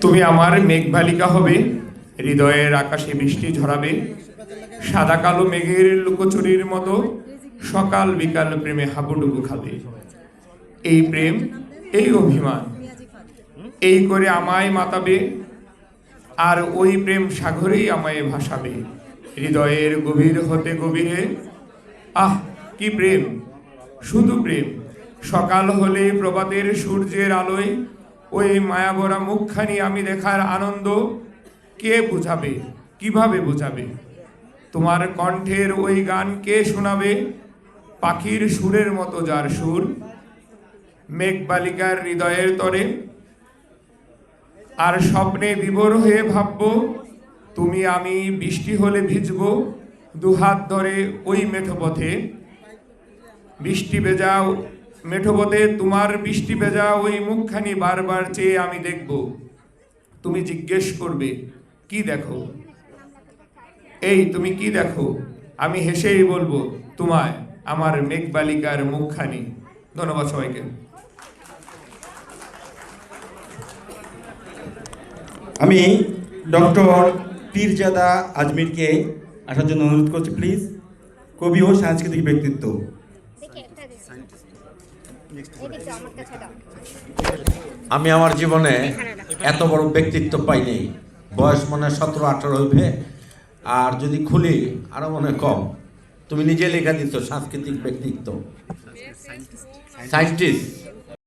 তুমি আমার মেঘবালিকা হবে, হৃদয়ের আকাশে বৃষ্টি ঝরাবে, সাদা কালো মেঘের লুকোচুরির মতো সকাল বিকাল প্রেমে হাবুডুবু খাবে। এই প্রেম, এই অভিমান, এই করে আমায় মাতাবে, আর ওই প্রেম সাগরেই আমায় ভাসাবে। হৃদয়ের গভীর হতে গভীরে, আহ, কি প্রেম, শুধু প্রেম। সকাল হলে প্রভাতের সূর্যের আলোয় ওই মায়াবরা মুখখানি আমি দেখার আনন্দ কে বুঝাবে? কীভাবে বুঝাবে? তোমার কণ্ঠের ওই গান কে শোনাবে? পাখির সুরের মতো যার সুর। মেঘ বালিকার হৃদয়ের তরে। আর স্বপ্নে বিবর হয়ে ভাবব, তুমি আমি বৃষ্টি হলে ভিজব দুহাত ধরে ওই মেঠো পথে বৃষ্টি ভেজাও মেঠো পথে তোমার বৃষ্টি ভেজা ওই মুখখানি বারবার চেয়ে আমি দেখব। তুমি জিজ্ঞেস করবে, কি দেখো? এই, তুমি কি দেখো? আমি হেসেই বলব, তোমায়, আমার মেঘবালিকার মুখখানি। ধন্যবাদ সবাইকে। আমি ডক্টর পীরজাদা আজমিরকে আসার জন্য অনুরোধ করছি, প্লিজ। কবি ও সাংস্কৃতিক ব্যক্তিত্ব। আমি আমার জীবনে এত বড় ব্যক্তিত্ব পাইনি। বয়স মনে হয় সতেরো আঠারো হইবে। আর যদি খুলি আরও মনে কম। তুমি নিজে লেখা দিত সাংস্কৃতিক ব্যক্তিত্ব। সায়েন্টিস্ট